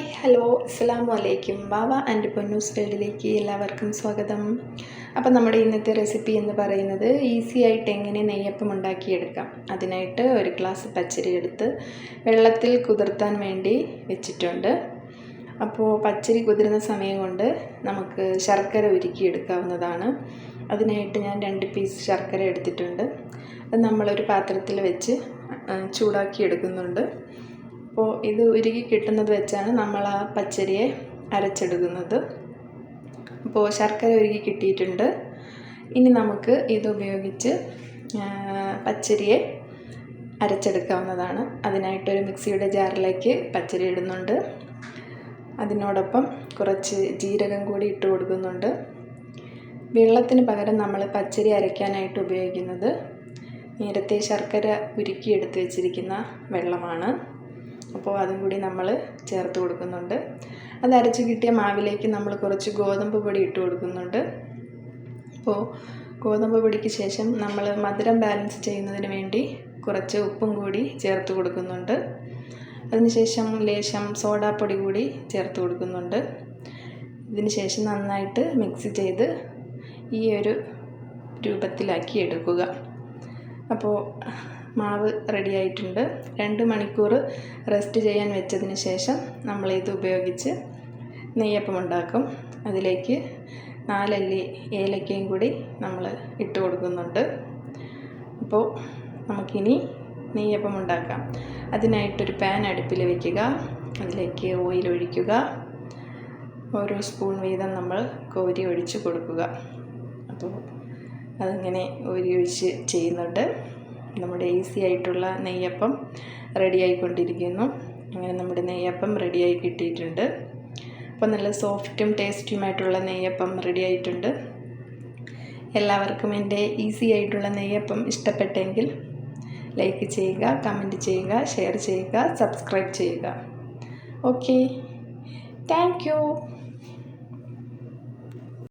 Hi hello അസ്സാം വലൈക്കും ബാബ and Ponnoos വേൾഡിലേക്ക് എല്ലാവർക്കും സ്വാഗതം. അപ്പം നമ്മുടെ ഇന്നത്തെ റെസിപ്പി എന്ന് പറയുന്നത് ഈസി ആയിട്ട് എങ്ങനെ നെയ്യപ്പം ഉണ്ടാക്കിയെടുക്കാം. അതിനായിട്ട് ഒരു ഗ്ലാസ് പച്ചരി എടുത്ത് വെള്ളത്തിൽ കുതിർത്താൻ വേണ്ടി വെച്ചിട്ടുണ്ട്. അപ്പോൾ പച്ചരി കുതിരുന്ന സമയം കൊണ്ട് നമുക്ക് ശർക്കര ഉരുക്കിയെടുക്കാവുന്നതാണ്. അതിനായിട്ട് ഞാൻ രണ്ട് പീസ് ശർക്കര എടുത്തിട്ടുണ്ട്. അത് നമ്മളൊരു പാത്രത്തിൽ വെച്ച് ചൂടാക്കി എടുക്കുന്നുണ്ട് അപ്പോൾ ഇത് ഉരുകി കിട്ടുന്നത് വെച്ചാണ് നമ്മൾ ആ പച്ചരിയെ അരച്ചെടുക്കുന്നത്. അപ്പോൾ ശർക്കര ഉരുകി കിട്ടിയിട്ടുണ്ട്. ഇനി നമുക്ക് ഇത് ഉപയോഗിച്ച് പച്ചരിയെ അരച്ചെടുക്കാവുന്നതാണ്. അതിനായിട്ടൊരു മിക്സിയുടെ ജാറിലേക്ക് പച്ചരി ഇടുന്നുണ്ട്. അതിനോടൊപ്പം കുറച്ച് ജീരകം കൂടി ഇട്ട് കൊടുക്കുന്നുണ്ട്. വെള്ളത്തിന് പകരം നമ്മൾ പച്ചരി അരയ്ക്കാനായിട്ട് ഉപയോഗിക്കുന്നത് നേരത്തെ ശർക്കര ഉരുക്കി എടുത്ത് വെച്ചിരിക്കുന്ന വെള്ളമാണ്. അപ്പോൾ അതും കൂടി നമ്മൾ ചേർത്ത് കൊടുക്കുന്നുണ്ട്. അത് അരച്ച് കിട്ടിയ മാവിലേക്ക് നമ്മൾ കുറച്ച് ഗോതമ്പ് പൊടി ഇട്ട് കൊടുക്കുന്നുണ്ട്. അപ്പോൾ ഗോതമ്പ് പൊടിക്ക് ശേഷം നമ്മൾ മധുരം ബാലൻസ് ചെയ്യുന്നതിന് വേണ്ടി കുറച്ച് ഉപ്പും കൂടി ചേർത്ത് കൊടുക്കുന്നുണ്ട്. അതിനുശേഷം ലേശം സോഡാപ്പൊടി കൂടി ചേർത്ത് കൊടുക്കുന്നുണ്ട്. ഇതിന് ശേഷം നന്നായിട്ട് മിക്സ് ചെയ്ത് ഈ ഒരു രൂപത്തിലാക്കി എടുക്കുക. അപ്പോൾ മാവ് റെഡി ആയിട്ടുണ്ട്. രണ്ട് മണിക്കൂർ റെസ്റ്റ് ചെയ്യാൻ വെച്ചതിന് ശേഷം നമ്മൾ ഇത് ഉപയോഗിച്ച് നെയ്യപ്പം ഉണ്ടാക്കും. അതിലേക്ക് നാലല്ലി ഏലക്കയും കൂടി നമ്മൾ ഇട്ട് കൊടുക്കുന്നുണ്ട്. അപ്പോൾ നമുക്കിനി നെയ്യപ്പം ഉണ്ടാക്കാം. അതിനായിട്ടൊരു പാൻ അടുപ്പിൽ വയ്ക്കുക അതിലേക്ക് ഓയിൽ ഒഴിക്കുക. ഓരോ സ്പൂൺ വീതം നമ്മൾ കോരി ഒഴിച്ച് കൊടുക്കുക. അപ്പോൾ അതിങ്ങനെ ഒരു ഒഴിച്ച് ചെയ്യുന്നുണ്ട്. നമ്മുടെ ഈസി ആയിട്ടുള്ള നെയ്യപ്പം റെഡി ആയിക്കൊണ്ടിരിക്കുന്നു അങ്ങനെ നമ്മുടെ നെയ്യപ്പം റെഡിയായി കിട്ടിയിട്ടുണ്ട്. അപ്പോൾ നല്ല സോഫ്റ്റും ടേസ്റ്റിയുമായിട്ടുള്ള നെയ്യപ്പം റെഡി ആയിട്ടുണ്ട് എല്ലാവർക്കും എന്റെ ഈസി ആയിട്ടുള്ള നെയ്യപ്പം ഇഷ്ടപ്പെട്ടെങ്കിൽ ലൈക്ക് ചെയ്യുക കമന്റ് ചെയ്യുക ഷെയർ ചെയ്യുക സബ്സ്ക്രൈബ് ചെയ്യുക. ഓക്കെ. താങ്ക്